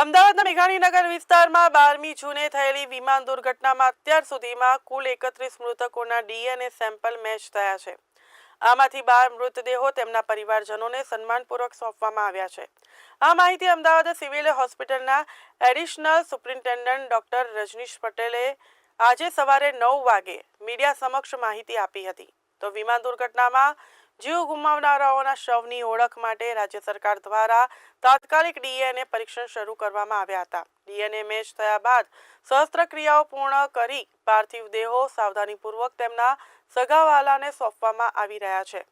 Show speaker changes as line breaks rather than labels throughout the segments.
અમદાવાદના મેઘાણીનગર વિસ્તારમાં બારમી જૂને થયેલી વિમાન દુર્ઘટનામાં અત્યાર સુધીમાં કુલ એકત્રીસ મૃતકોના ડીએનએ સેમ્પલ મેચ થયા છે. આમાંથી બાર મૃતદેહો તેમના પરિવારજનોને સન્માનપૂર્વક સોંપવામાં આવ્યા છે. આ માહિતી અમદાવાદ સિવિલ હોસ્પિટલના એડિશનલ સુપ્રિન્ટેન્ડન્ટ ડોક્ટર રજનીશ પટેલે આજે સવારે નવ વાગે મીડિયા સમક્ષ માહિતી આપી હતી. તો વિમાન દુર્ઘટનામાં જીવ ગુમાવનારાઓના શવની ઓળખ માટે રાજ્ય સરકાર દ્વારા તાત્કાલિક ડીએનએ પરીક્ષણ શરૂ કરવામાં આવ્યા હતા. ડીએનએ મેચ થયા બાદ શસ્ત્રક્રિયાઓ પૂર્ણ કરી પાર્થિવ દેહો સાવધાનીપૂર્વક તેમના સગાવાલાને સોંપવામાં આવી રહ્યા છે.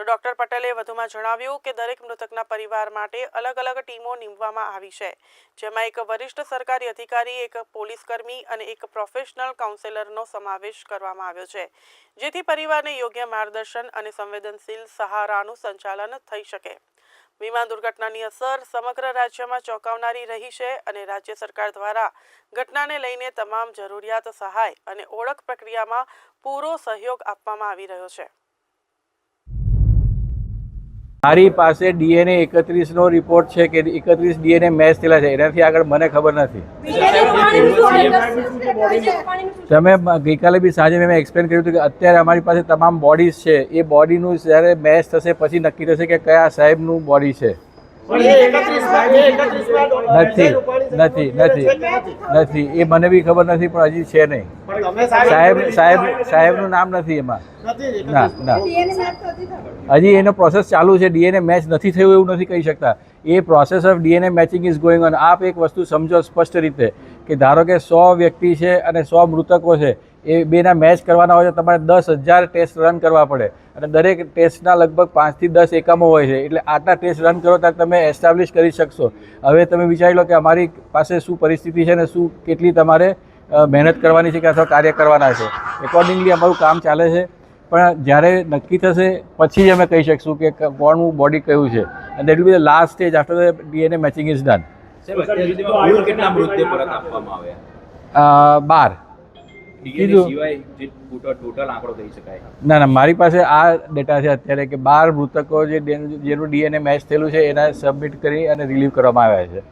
તો ડોક્ટર પટેલે વધુમાં જણાવ્યું કે દરેક મૃતકના પરિવાર માટે અલગ અલગ ટીમો નીમવામાં આવી છે. જેમાં એક વરિષ્ઠ સરકારી અધિકારી, એક પોલીસ કર્મી અને એક પ્રોફેશનલ કાઉન્સેલરનો સમાવેશ કરવામાં આવ્યો છે. જેથી પરિવારને યોગ્ય માર્ગદર્શન અને સંવેદનશીલ સહારાનું સંચાલન થઈ શકે. વિમાન દુર્ઘટનાની અસર સમગ્ર રાજ્યમાં ચોંકાવનારી રહી છે અને રાજ્ય સરકાર દ્વારા ઘટનાને લઈને તમામ જરૂરિયાત સહાય અને ઓળખ પ્રક્રિયામાં પૂરો સહયોગ આપવામાં આવી રહ્યો છે.
મારી પાસે ડીએનએ એકત્રીસનો રિપોર્ટ છે કે એકત્રીસ ડીએનએ મેચ થયેલા છે. એનાથી આગળ મને ખબર નથી. તમે ગઈકાલે બી સાંજે મેં એક્સપ્લેન કર્યું હતું કે અત્યારે અમારી પાસે તમામ બોડીઝ છે. એ બોડીનું જ્યારે મેચ થશે પછી નક્કી થશે કે કયા સાહેબનું બોડી છે. નથી નથી નથી નથી. એ મને બી ખબર નથી પણ હજી છે નહીં. સાહેબ સાહેબ સાહેબનું નામ નથી એમાં. ના ના. હજી એનો પ્રોસેસ ચાલુ છે. ડીએનએ મેચ નથી થયું એવું નથી કહી શકતા. એ process of DNA matching is going on આપ એક વસ્તુ સમજો સ્પષ્ટ રીતે કે ધારો કે સો વ્યક્તિ છે અને સો મૃતકો છે એ બેના મેચ કરવાના હોય તો તમારે દસ હજાર ટેસ્ટ રન કરવા પડે. અને દરેક ટેસ્ટના લગભગ પાંચથી દસ એકમો હોય છે. એટલે આટલા ટેસ્ટ રન કરો ત્યારે તમે એસ્ટાબ્લિશ કરી શકશો. હવે તમે વિચારી લો કે અમારી પાસે શું પરિસ્થિતિ છે ને શું કેટલી તમારે મહેનત કરવાની છે કે અથવા કાર્ય કરવાના છે. એકોર્ડિંગલી અમારું કામ ચાલે છે. પણ જ્યારે નક્કી થશે પછી જ અમે કહી શકશું કે કોણનું બોડી કયું છે. અને that will be the last stage after the DNA matching is done બાર. ના ના મારી પાસે આ ડેટા છે અત્યારે કે બાર મૃતકો જે જેનું ડીએનએ મેચ થયેલું છે એના સબમિટ કરી અને રિલીવ કરવામાં આવ્યા છે.